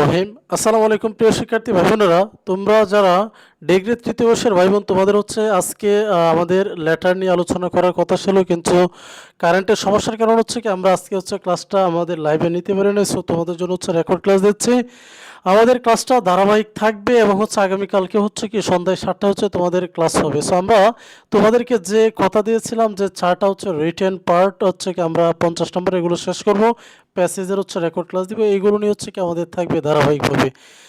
রহিম। আসসালামু আলাইকুম প্রিয় শিক্ষার্থী ভাই বোনেরা তোমরা যারা ডিগ্রি তৃতীয় বর্ষের ভাই বোন তোমাদের হচ্ছে আজকে আমাদের লেটার নিয়ে আলোচনা করার কথা ছিল, কিন্তু কারেন্টের সমস্যার কারণ হচ্ছে কি, আমরা আজকে হচ্ছে ক্লাসটা আমাদের লাইভে নিতে পারি না সো তোমাদের জন্য হচ্ছে রেকর্ড ক্লাস দিচ্ছি। আমাদের ক্লাসটা ধারাবাহিক থাকবে এবং হচ্ছে আগামীকালকে হচ্ছে কি, সন্ধ্যায় সাতটা হচ্ছে তোমাদের ক্লাস হবে। সো আমরা তোমাদেরকে যে কথা দিয়েছিলাম, যে চারটা হচ্ছে রিটেন পার্ট হচ্ছে কি আমরা পঞ্চাশ নম্বর এগুলো শেষ করব প্যাসেজের হচ্ছে রেকর্ড ক্লাস দিব, এইগুলো নিয়ে হচ্ছে কি আমাদের থাকবে ধারাবাহিকভাবে।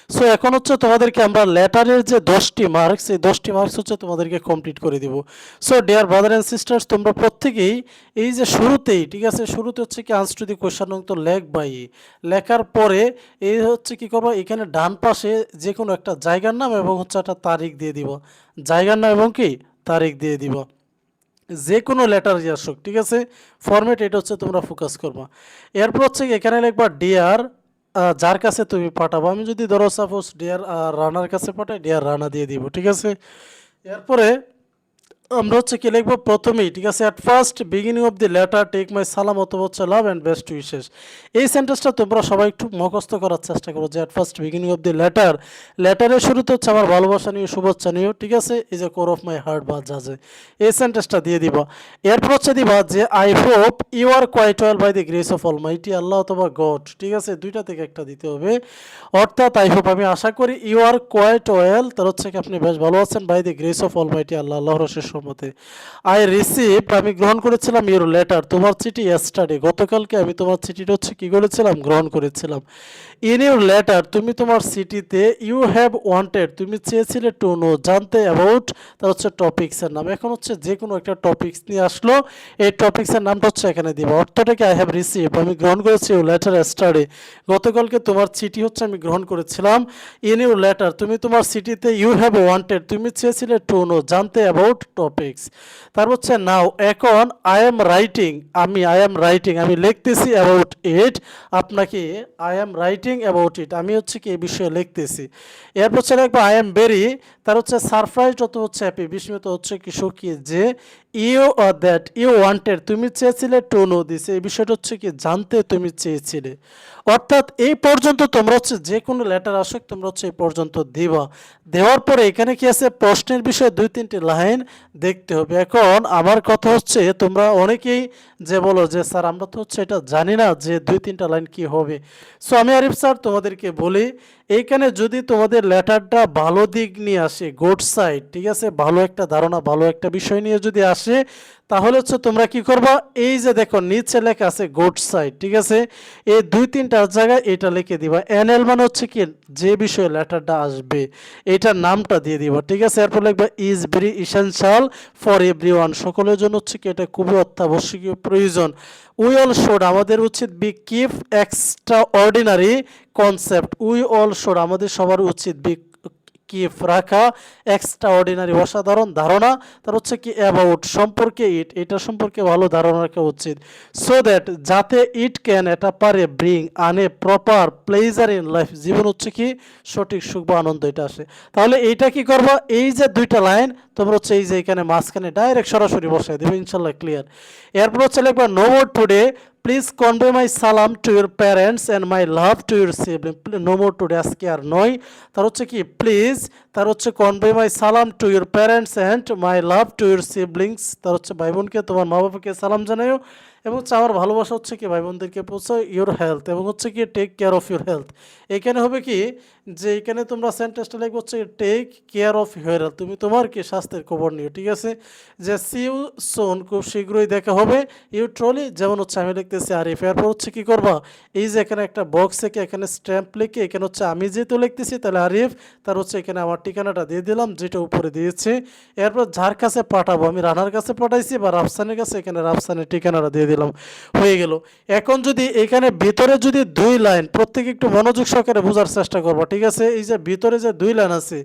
সো এখন হচ্ছে তোমাদেরকে আমরা লেটারের যে দশটি মার্কস এই দশটি মার্কস হচ্ছে তোমাদেরকে কমপ্লিট করে দিব। So dear brother and sisters তোমরা প্রত্যেকেই এই যে শুরুতেই, ঠিক আছে? শুরুতে হচ্ছে কি আনস্টু দি কোয়েশ্চন তো লেখ বাই লেখার পরে এই হচ্ছে কি করব? এখানে ডান পাশে যে কোনো একটা জায়গার নাম এবং হচ্ছে একটা তারিখ দিয়ে দিব। জায়গার নাম এবং কি? তারিখ দিয়ে দিব। যে কোনো লেটার আসুক, ঠিক আছে? ফরম্যাট এটা হচ্ছে তোমরা ফোকাস করবা। এরপর হচ্ছে এখানে লিখবা ডিয়ার যার কাছে তুমি পাঠাবো, আমি যদি ধরো সাপোজ ডিয়ার রানার কাছে পাঠাই ডিয়ার রানা দিয়ে দিব, ঠিক আছে? এরপরে আমরা হচ্ছে কি লিখব প্রথমেই, ঠিক আছে? At first beginning of the letter take my salam অথবা হচ্ছে লাভ অ্যান্ড বেস্ট উইশেস এই সেন্টেন্সটা তোমরা সবাই একটু মুখস্থ করার চেষ্টা করো যে at first beginning of the letter লেটারের শুরুতে হচ্ছে আমার ভালোবাসা নিয়ে, শুভেচ্ছা নিও ঠিক আছে? এই যে কোর অফ মাই হার্ট বা জাজে এই সেন্টেন্সটা দিয়ে দিবা। এরপর হচ্ছে দিবা যে I hope you are quite well by the grace of almighty Allah অথবা গড ঠিক আছে? দুইটা থেকে একটা দিতে হবে। অর্থাৎ আই হোপ আমি আশা করি ইউ আর কোয়াইট ওয়েল তার হচ্ছে কি আপনি বেশ ভালো আছেন by the grace of almighty Allah, আল্লাহর রসের সম্মতে। আই রিসিভ আমি গ্রহণ করেছিলাম ইউর লেটার তোমার চিঠি স্টাডি গতকালকে আমি তোমার চিঠিটা হচ্ছে কি করেছিলাম? গ্রহণ করেছিলাম। ইন ইউর লেটার তুমি তোমার চিঠিতে ইউ হ্যাভ ওয়ান্টেড তুমি চেয়েছিলে টু নো জানতে অ্যাবাউট তার হচ্ছে টপিক্সের নাম। এখন হচ্ছে যে কোনো একটা টপিক্স নিয়ে আসলো, এই টপিক্সের নামটা হচ্ছে এখানে দিব। অর্থটাকে আই হ্যাভ রিসিভ আমি গ্রহণ করেছি ইউর লেটার স্টাডি গতকালকে তোমার চিঠি হচ্ছে আমি গ্রহণ করেছিলাম। ইন ইউর লেটার তুমি তোমার চিঠিতে ইউ হ্যাভ ওয়ান্টেড তুমি চেয়েছিলে টু নো জানতে অ্যাবাউট টপিক্স তার হচ্ছে, নাও, এখন আই এম রাইটিং আমি আই এম রাইটিং আমি লিখতেছি অ্যাবাউট ইট আপনাকে I am writing about it আমি হচ্ছে কি এই বিষয়ে লিখতেছি। এরপর হচ্ছে লিখব আই এম বেরি তার হচ্ছে সারপ্রাইজ অত হচ্ছে হ্যাপি বিস্মিত হচ্ছে কি, সুখী যে ইউ দ্যাট ইউ ওয়ান্টেড তুমি চেয়েছিলে টু নো দিস এই বিষয়টা হচ্ছে কি, জানতে তুমি চেয়েছিলে। অর্থাৎ এই পর্যন্ত তোমরা হচ্ছে যে কোনো লেটার আসুক, তোমরা হচ্ছে এই পর্যন্ত দিবা। দেওয়ার পরে এখানে কি আছে? প্রশ্নের বিষয়ে দুই তিনটি লাইন দেখতে হবে। এখন আমার কথা হচ্ছে, তোমরা অনেকেই যে বলো যে, স্যার, আমরা তো হচ্ছে এটা জানি না যে দুই তিনটা লাইন কি হবে। সো আমি আরিফ স্যার তোমাদেরকে বলি এইখানে যদি তোমাদের লেটারটা ভালো দিক নিয়ে আসে গুড সাইড ঠিক আছে? ভালো একটা ধারণা, ভালো একটা বিষয় নিয়ে যদি আসে, তাহলে হচ্ছে তোমরা কি করবা? এই যে দেখো, নিচে লেখা আছে গুড সাইড ঠিক আছে? এই দুই তিনটার জায়গায় এটা লিখে দিবা। এনএল মানে হচ্ছে কি? যে বিষয়ে লেটারটা আসবে, এটার নামটা দিয়ে দিবা, ঠিক আছে? এরপর লিখবা is very essential for everyone সকলের জন্য হচ্ছে কি? এটা খুবই অত্যাবশ্যকীয়, প্রয়োজন। উই অল শোড আমাদের উচিত be keep extraordinary concept we all should আমাদের সবার উচিত কিপ রাখা এক্সট্রা অর্ডিনারি অসাধারণ ধারণা, তার হচ্ছে কি অ্যাবাউট সম্পর্কে ইট এটা সম্পর্কে ভালো ধারণা রাখা উচিত। সো দ্যাট যাতে ইট ক্যান এটা পারে ব্রিং আনে প্রপার প্লেজার ইন লাইফ জীবন হচ্ছে কি সঠিক, সুখ বা আনন্দ, এটা আসে। তাহলে এইটা কি করবা? এই যে দুইটা লাইন তোমরা হচ্ছে এই যে এখানে মাঝখানে ডাইরেক্ট সরাসরি বসাই দেবে, ইনশাল্লাহ ক্লিয়ার এরপর হচ্ছে লিখবা no today please convey my salam to your parents and my love to your sibling no more today আজকে আর নয় তার হচ্ছে কি প্লিজ তার হচ্ছে convey my salam to your parents and my love to your siblings তার হচ্ছে ভাই বোনকে তোমার মা বাবাকে সালাম জানাইও এবং হচ্ছে আমার ভালোবাসা হচ্ছে কি ভাই বোনদেরকে পৌঁছাও ইউর হেলথ এবং হচ্ছে কি take care of your health এখানে হবে কি যে এখানে তোমরা সেন্টেন্সটা লিখব হচ্ছে take care of your health তুমি তোমার কি স্বাস্থ্যের খবর নিও, ঠিক আছে? যে সিউ সোন খুব শীঘ্রই দেখা হবে। ইউ ট্রলি যেমন হচ্ছে আমি লিখতেছি, আরিফ, এরপর হচ্ছে কি করবা? এই যে এখানে একটা বক্স থেকে এখানে স্ট্যাম্প লিখে এখানে হচ্ছে আমি যেহেতু লিখতেছি, তাহলে আরিফ, তার হচ্ছে এখানে আমার ঠিকানাটা দিয়ে দিলাম, যেটা উপরে দিয়েছে। এরপর যার কাছে পাঠাবো, আমি রানার কাছে পাঠাইছি বা রাফসানের কাছে, এখানে রাফসানের ঠিকানাটা দিয়ে দিলাম। হয়ে গেল। এখন যদি এখানে ভিতরে যদি দুই লাইন, প্রত্যেকে একটু মনোযোগ সহকারে বোঝার চেষ্টা করব, ঠিক আছে? এই যে ভিতরে যে দুই লাইন আছে,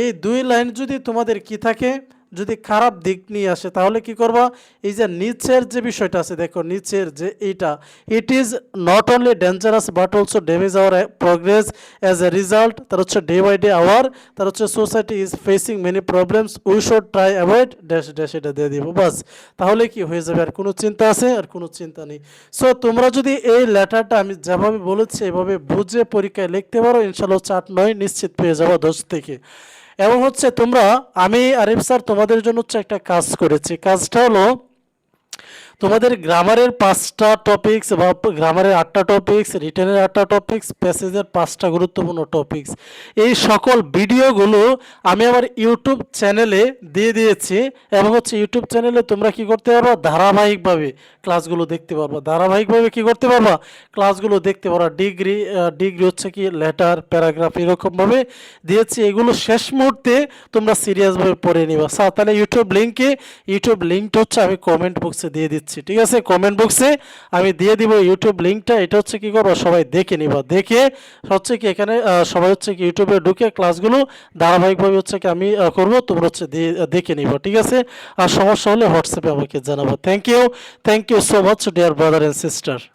এই দুই লাইন যদি তোমাদের কি থাকে যদি খারাপ দিক নিয়ে আসে, তাহলে কি করবা? এই যে নিচের যে বিষয়টা আছে, দেখো নিচের যে এইটা it is not only dangerous but also damage our progress as a result তার হচ্ছে ডে বাই ডে আওয়ার তার হচ্ছে society is facing many problems we should try avoid dash dash এটা দিয়ে দিব, বাস। তাহলে কি হয়ে যাবে? আর কোনো চিন্তা আছে? আর কোনো চিন্তা নেই। সো তোমরা যদি এই লেটারটা আমি যেভাবে বলেছি, এভাবে বুঝে পরীক্ষায় লিখতে পারো, ইনশাল্লাহ চাট নয় নিশ্চিত পেয়ে যাব দশ থেকে। এবং হচ্ছে তোমরা আমি আরিফ স্যার তোমাদের জন্য হচ্ছে একটা কাজ করেছি। কাজটা হলো তোমাদের গ্রামারের পাঁচটা টপিকস বা গ্রামারের আটটা টপিকস রিটেনের আটটা টপিকস প্যাসেজের পাঁচটা গুরুত্বপূর্ণ টপিকস এই সকল ভিডিওগুলো আমি আমার ইউটিউব চ্যানেলে দিয়ে দিয়েছি এবং হচ্ছে ইউটিউব চ্যানেলে তোমরা কি করতে পারবা? ধারাবাহিকভাবে ক্লাসগুলো দেখতে পারবা। ধারাবাহিকভাবে কি করতে পারবা? ক্লাসগুলো দেখতে পারবা। ডিগ্রি ডিগ্রি হচ্ছে কি লেটার প্যারাগ্রাফ এরকমভাবে দিয়েছি। এগুলো শেষ মুহূর্তে তোমরা সিরিয়াসভাবে পড়ে নিবা। সা তাহলে ইউটিউব লিঙ্কে ইউটিউব লিঙ্কটা হচ্ছে আমি কমেন্ট বক্সে দিয়ে দিচ্ছি। ঠিক আছে? কমেন্ট বক্সে আমি দিয়ে দিব ইউটিউব লিঙ্কটা এটা হচ্ছে কি করব? সবাই দেখে নিবা। দেখে হচ্ছে কি এখানে সবাই হচ্ছে কি ইউটিউবে ঢুকে ক্লাসগুলো ধারাবাহিকভাবে হচ্ছে কি আমি করব। তোমরা হচ্ছে দেখে নিবা, ঠিক আছে? আর সমস্যা হলে হোয়াটসঅ্যাপে আমাকে জানাব। Thank you thank you so much dear brother and sister